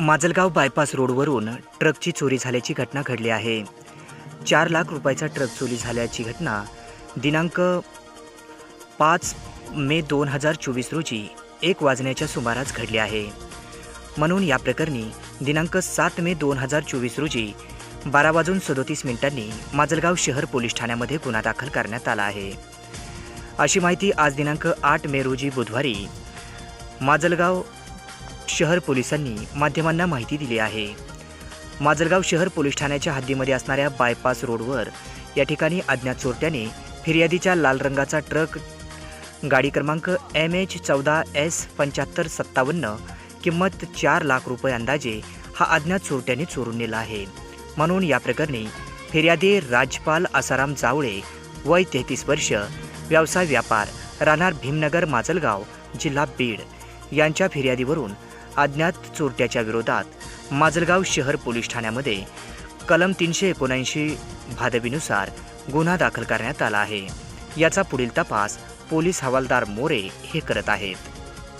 Majalgaon bypass रोडवरून ट्रकची चोरी झाल्याची घटना घडली आहे. चार लाख रुपयाचा ट्रक चोरी झाल्याची घटना दिनांक पाच मे दोन हजार चोवीस रोजी एक वाजण्याच्या सुमारास घडली आहे. म्हणून या प्रकरणी दिनांक सात मे दोन हजार चोवीस रोजी बारा वाजून सदोतीस मिनिटांनी माजलगाव शहर पोलीस ठाण्यामध्ये गुन्हा दाखल करण्यात आला आहे. अशी माहिती आज दिनांक आठ मे रोजी बुधवारी माजलगाव शहर पोलिसांनी माध्यमांना माहिती दिली आहे. माजलगाव शहर पोलीस ठाण्याच्या हद्दीमध्ये असणाऱ्या बायपास रोडवर या ठिकाणी अज्ञात चोरट्याने फिर्यादीच्या लाल रंगाचा ट्रक गाडी क्रमांक एम एच चौदा एस पंच्याहत्तर सत्तावन्न किंमत चार लाख रुपये अंदाजे हा अज्ञात चोरट्याने चोरून नेला आहे. म्हणून या प्रकरणी फिर्यादी राजपाल आसाराम जावळे वय तेहतीस वर्ष व्यवसाय व्यापार राहणार भीमनगर माजलगाव जिल्हा बीड. यांच्या फिर्यादीवरून अज्ञात चोरट्याच्या विरोधात माजलगाव शहर पोलीस ठाण्यामध्ये कलम तीनशे एकोणऐंशी भादवीनुसार गुन्हा दाखल करण्यात आला आहे. याचा पुढील तपास पोलीस हवालदार मोरे हे करत आहेत.